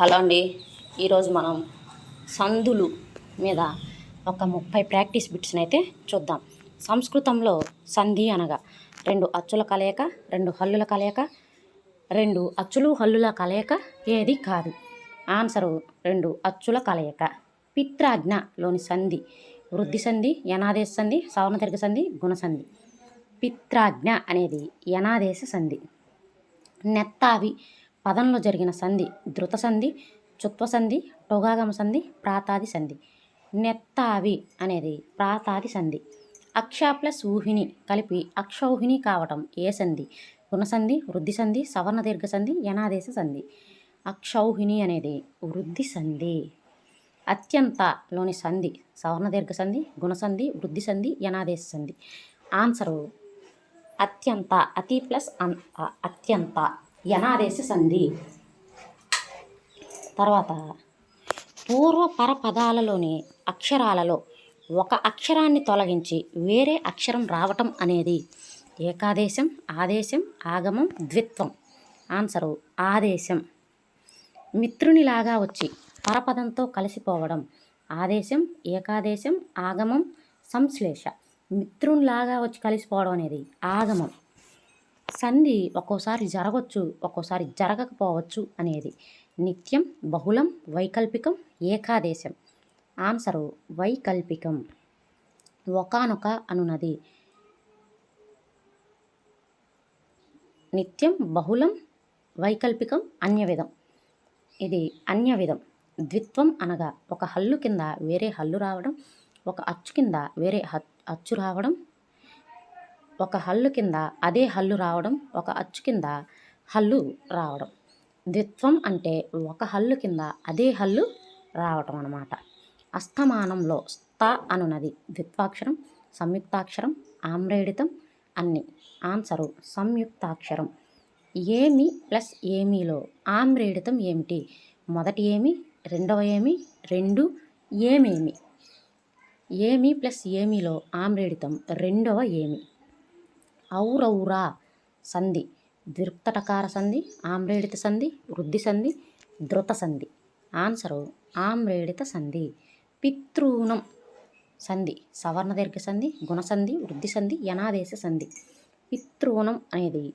Hello అండి. ఈరోజు మనం సందులు మీద ఒక ముప్పై ప్రాక్టీస్ బిట్స్ని అయితే చూద్దాం. సంస్కృతంలో సంధి అనగా రెండు అచ్చుల కలయిక రెండు హల్లుల కలయిక రెండు అచ్చులు హల్లుల కలయిక ఏది కాదు. ఆన్సరు రెండు అచ్చుల కలయిక. పిత్రాజ్ఞలోని సంధి వృద్ధి సంధి యనాదేశ సంధి సవర్ణదీర్ఘ సంధి గుణసంధి పిత్రాజ్ఞ అనేది యనాదేశ సంధి. నెత్తావి పదంలో జరిగిన సంధి ధృత సంధి చుత్వ సంధి టొగాగమ సంధి ప్రాతాది సంధి. నెత్తావి అనేది ప్రాతాది సంధి. అక్ష ప్లస్ ఊహిని కలిపి అక్షౌహిని కావటం ఏ సంధి? గుణసంధి వృద్ధి సంధి సవర్ణ దీర్ఘ సంధి యనాదేశ సంధి. అక్షౌహిణి అనేది వృద్ధి సంధి. అత్యంతలోని సంధి సవర్ణ దీర్ఘ సంధి గుణసంధి వృద్ధి సంధి యనాదేశ సంధి. ఆన్సరు అత్యంత అతి ప్లస్ అన్ అత్యంత. యనాదేశ సంధి. తర్వాత పూర్వ పరపదాలలోని అక్షరాలలో ఒక అక్షరాన్ని తొలగించి వేరే అక్షరం రావటం అనేది ఏకాదేశం ఆదేశం ఆగమం ద్విత్వం. ఆన్సరు ఆదేశం. మిత్రునిలాగా వచ్చి పరపదంతో కలిసిపోవడం ఆదేశం ఏకాదేశం ఆగమం సంశ్లేష. మిత్రునిలాగా వచ్చి కలిసిపోవడం అనేది ఆగమం. సంధి ఒక్కోసారి జరగవచ్చు ఒక్కోసారి జరగకపోవచ్చు అనేది. నిత్యం బహుళం వైకల్పికం ఏకాదేశం. ఆన్సరు వైకల్పికం. ఒకానొక అనునది. నిత్యం బహుళం వైకల్పికం అన్యవిధం. ఇది అన్యవిధం. ద్విత్వం అనగా ఒక హల్లు కింద వేరే హల్లు రావడం ఒక అచ్చు కింద వేరే అచ్చు రావడం ఒక హల్లు కింద అదే హల్లు రావడం ఒక అచ్చు కింద హల్లు రావడం. ద్విత్వం అంటే ఒక హల్లు కింద అదే హల్లు రావటం అనమాట అస్తమానంలో స్థ అనునది ద్విత్వాక్షరం సంయుక్తాక్షరం ఆమ్రేడితం అన్ని. ఆన్సరు సంయుక్తాక్షరం. ఏమి ప్లస్ ఏమీలో ఆమ్రేడితం ఏమిటి? మొదటి ఏమి రెండవ ఏమి రెండు ఏమేమి? ఏమి ప్లస్ ఏమిలో ఆమ్రేడితం రెండవ ఏమి? ఔరౌరా సంధి దృక్తటకార సంధి ఆమ్రేడిత సంధి వృద్ధి సంధి ధృత సంధి. ఆన్సరు ఆమ్రేడిత సంధి. పితృణం సంధి సవర్ణ దీర్ఘ సంధి గుణసంధి వృద్ధి సంధి యనాదేశ సంధి. పితృణం అనేది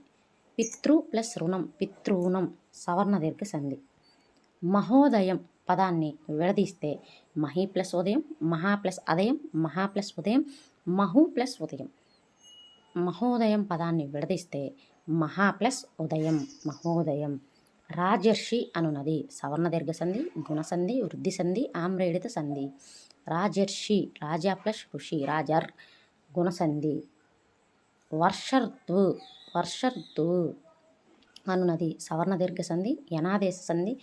పితృ ప్లస్ రుణం పితృణం సవర్ణ దీర్ఘ సంధి. మహోదయం పదాన్ని విడదీస్తే మహి ప్లస్ ఉదయం మహా ప్లస్ అదయం మహా ప్లస్ ఉదయం మహు ప్లస్ ఉదయం. మహోదయం పదాన్ని విడదీస్తే మహా ప్లస్ ఉదయం మహోదయం. రాజర్షి అనునది. సవర్ణ దీర్ఘ సంధి గుణసంధి వృద్ధి సంధి ఆమ్రేడిత సంధి. రాజర్షి రాజా ప్లస్ ఋషి రాజర్ గుణసంధి వర్షర్తు వర్షర్తు అనునది. సవర్ణ దీర్ఘ సంధి యనాదేశ సంధి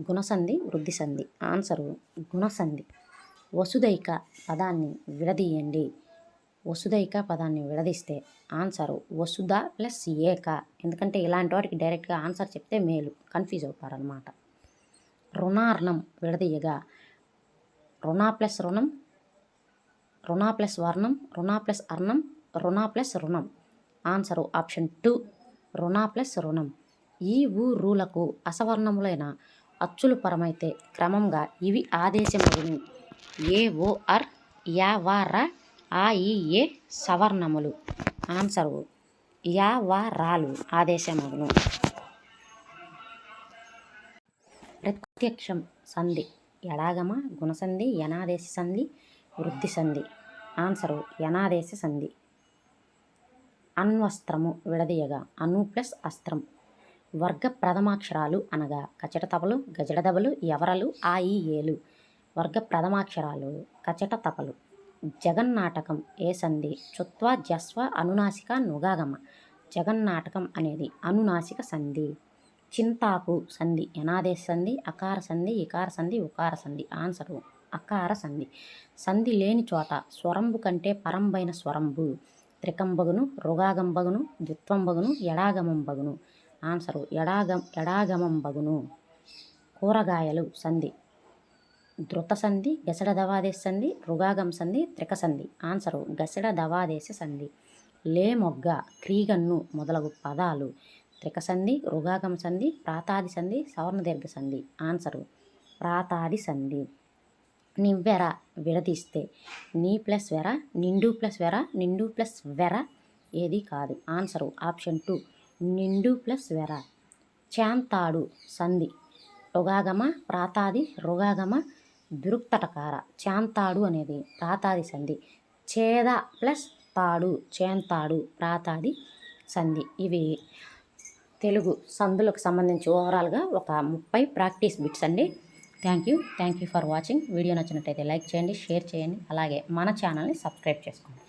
గుణసంధి వృద్ధి సంధి. ఆన్సరు గుణసంధి వసుదైక పదాన్ని విడదీయండి. వసుదైక పదాన్ని విడదీస్తే ఆన్సరు వసుధ ప్లస్ ఏక. ఎందుకంటే ఇలాంటి వాటికి డైరెక్ట్గా ఆన్సర్ చెప్తే మేలు కన్ఫ్యూజ్ అవుతారనమాట రుణార్ణం విడదీయగా. రుణ ప్లస్ రుణం రుణ ప్లస్ వర్ణం రుణ ప్లస్ అర్ణం రుణ ప్లస్ రుణం. ఆన్సరు ఆప్షన్ టూ రుణ ప్లస్ రుణం. ఈ ఊ రూలకు అసవర్ణములైన అచ్చులు పరమైతే క్రమంగా ఇవి ఆదేశములు ఏ ఓ అర్ యా వా ఆ ఈ ఏ సవర్ణములు. ఆన్సరు యా వా రాలు ఆదేశములు ప్రత్యక్షం సంధి ఎడాగమ గుణసంధి యనాదేశ సంధి వృద్ధి సంధి. ఆన్సరు యనాదేశ సంధి. అన్వస్త్రము విడదీయగా అను ప్లస్ అస్త్రం. వర్గ ప్రథమాక్షరాలు అనగా కచట తపలు గజడ దబలు ఎవరలు ఆ ఈ ఏలు. వర్గ ప్రథమాక్షరాలు కచట తపలు జగన్నాటకం ఏ సంధి? చుత్వ జస్వ అనునాసిక నుగాగమ. జగన్నాటకం అనేది అనునాసిక సంధి. చింతాకు సంధి ఎనాదేశ సంధి అకార సంధి ఇకార సంధి ఉకార సంధి ఆన్సరు అకార సంధి. సంధి లేని చోట స్వరంబు కంటే పరంబైన స్వరంబు. త్రికంబగును రుగాగంబగును ద్విత్వంబగును ఎడాగమంబగును ఆన్సరు ఎడాగం ఎడాగమంబగును కూరగాయలు సంధి. ధృత సంధి గసడ దవాదేశ సంధి రుగాగం సంధి త్రిక సంధి ఆన్సరు గసడ దవాదేశ సంధి లే మొగ్గ క్రీగన్ను మొదలగు పదాలు. త్రిక సంధి రుగాగం సంధి ప్రాతాది సంధి సవర్ణదీర్ఘ సంధి ఆన్సరు ప్రాతాది సంధి నివ్వెర విడదీస్తే. నీ ప్లస్ వెర నిండు ప్లస్ వెర నిండు ప్లస్ వెర ఏది కాదు. Answer option two. నిండు ప్లస్ వెర. చాంతాడు సంధి. రుగాగమ ప్రాతాది రుగాగమ దురుక్తటకార చాంతాడు అనేది ప్రాతాది సంధి. చేద ప్లస్ తాడు చేంతాడు ప్రాతాది సంధి. ఇవి తెలుగు సందులకు సంబంధించి ఓవరాల్గా ఒక ముప్పై ప్రాక్టీస్ బిట్స్ అండి. Thank you. Thank you for watching. Video నచ్చినట్టయితే లైక్ చేయండి షేర్ చేయండి. అలాగే మన ఛానల్ని సబ్స్క్రైబ్ చేసుకోండి.